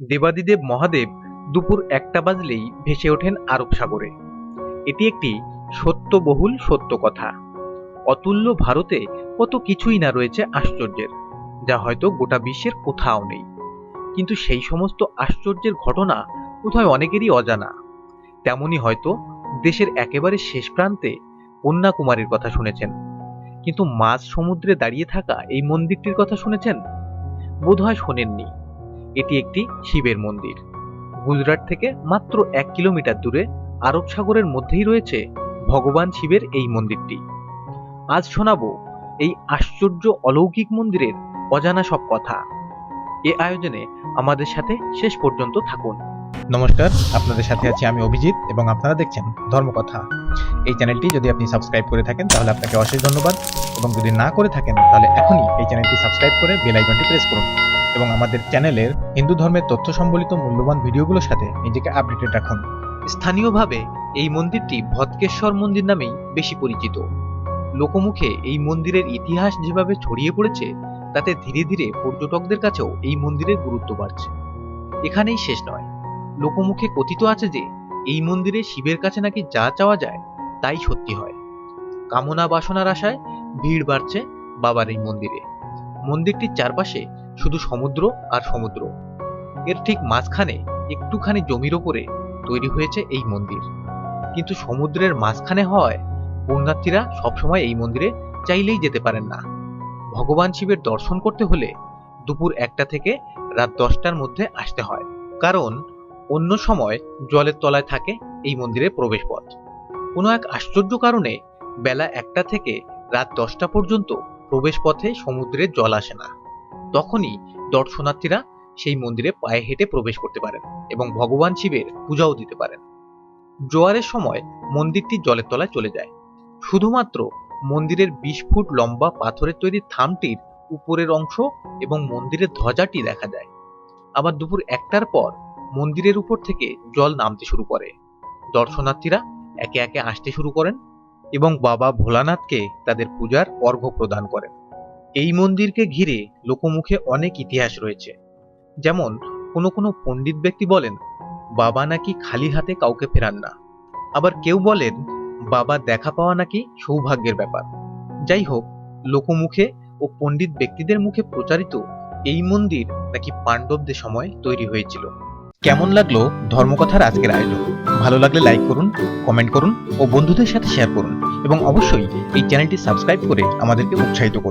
দেবাদিদেব মহাদেব দুপুর একটা বাজলেই ভেসে ওঠেন আরব সাগরে। এটি একটি সত্যবহুল সত্য কথা অতুল্য ভারতে কত কিছুই না রয়েছে আশ্চর্যের, যা হয়তো গোটা বিশ্বের কোথাও নেই। কিন্তু সেই সমস্ত আশ্চর্যের ঘটনা বোধহয় অনেকেরই অজানা। তেমনি হয়তো দেশের একেবারে শেষ প্রান্তে কন্যাকুমারীর কথা শুনেছেন। কিন্তু মাঝ সমুদ্রে দাঁড়িয়ে থাকা এই মন্দিরটির কথা শুনেছেন? বোধহয় শোনেননি। এটি একটি শিবের মন্দির। গুজরাট থেকে মাত্র এক কিলোমিটার দূরে আরব সাগরের মধ্যেই রয়েছে ভগবান শিবের এই মন্দিরটি। আজ শোনাবো এই আশ্চর্য অলৌকিক মন্দিরের অজানা সব কথা। এ আয়োজনে আমাদের সাথে শেষ পর্যন্ত থাকুন। নমস্কার, আপনাদের সাথে আছি আমি অভিজিৎ এবং আপনারা দেখছেন ধর্মকথা। এই চ্যানেলটি যদি আপনি সাবস্ক্রাইব করে থাকেন, তাহলে আপনাকে অশেষ ধন্যবাদ এবং যদি না করে থাকেন, তাহলে এখনই এই চ্যানেলটি সাবস্ক্রাইব করে বেল আইকনটি প্রেস করুন। এবং আমাদের চ্যানেলের হিন্দু ধর্মের তথ্য সম্বলিত মূল্যবান ভিডিওগুলোর সাথে নিজেকে আপডেটেড রাখুন। স্থানীয়ভাবে এই মন্দিরটি ভৎকেশ্বর মন্দির নামেই বেশি পরিচিত। লোকমুখে এই মন্দিরের ইতিহাস যেভাবে ছড়িয়ে পড়েছে, তাতে ধীরে ধীরে পর্যটকদের কাছেও এই মন্দিরের গুরুত্ব বাড়ছে। এখানেই শেষ নয়। লোকমুখে কথিত আছে যে, এই মন্দিরে শিবের কাছে নাকি যা চাওয়া যায়, তাই সত্যি হয়। কামনা বাসনার আশায় ভিড় বাড়ছে বাবার এই মন্দিরে। মন্দিরটির চারপাশে শুধু সমুদ্র আর সমুদ্র। এর ঠিক মাঝখানে একটুখানি জমির ওপরে তৈরি হয়েছে এই মন্দির। কিন্তু সমুদ্রের মাঝখানে হওয়ায় পুণ্যার্থীরা সবসময় এই মন্দিরে চাইলেই যেতে পারেন না। ভগবান শিবের দর্শন করতে হলে দুপুর একটা থেকে রাত দশটার মধ্যে আসতে হয়। কারণ অন্য সময় জলের তলায় থাকে এই মন্দিরের প্রবেশপথ। কোনো এক আশ্চর্য কারণে বেলা একটা থেকে রাত দশটা পর্যন্ত প্রবেশপথে সমুদ্রে জল আসে না। তখনই দর্শনার্থীরা সেই মন্দিরে পায়ে হেঁটে প্রবেশ করতে পারেন এবং ভগবান শিবের পূজাও দিতে পারেন। জোয়ারের সময় মন্দিরটি জলের তলায় চলে যায়। শুধুমাত্র মন্দিরের বিশ ফুট লম্বা পাথরের তৈরি থামটির উপরের অংশ এবং মন্দিরের ধ্বজাটি দেখা যায়। আবার দুপুর একটার পর মন্দিরের উপর থেকে জল নামতে শুরু করে। দর্শনার্থীরা একে একে আসতে শুরু করেন এবং বাবা ভোলানাথকে তাদের পূজার অর্ঘ্য প্রদান করেন। এই মন্দিরকে ঘিরে লোকমুখে অনেক ইতিহাস রয়েছে। যেমন, কোনো কোনো পণ্ডিত ব্যক্তি বলেন, বাবা নাকি খালি হাতে কাউকে ফেরান না। আবার কেউ বলেন, বাবা দেখা পাওয়া নাকি সৌভাগ্যের ব্যাপার। যাই হোক, লোকমুখে ও পণ্ডিত ব্যক্তিদের মুখে প্রচারিত এই মন্দির নাকি পাণ্ডবদের সময় তৈরি হয়েছিল। কেমন লাগল ধর্মকথার আজকের আয়োজন? ভালো লাগলে লাইক করুন কমেন্ট করুন ও বন্ধুদের সাথে শেয়ার করুন এবং অবশ্যই এই চ্যানেলটি সাবস্ক্রাইব করে আমাদেরকে উৎসাহিত করুন।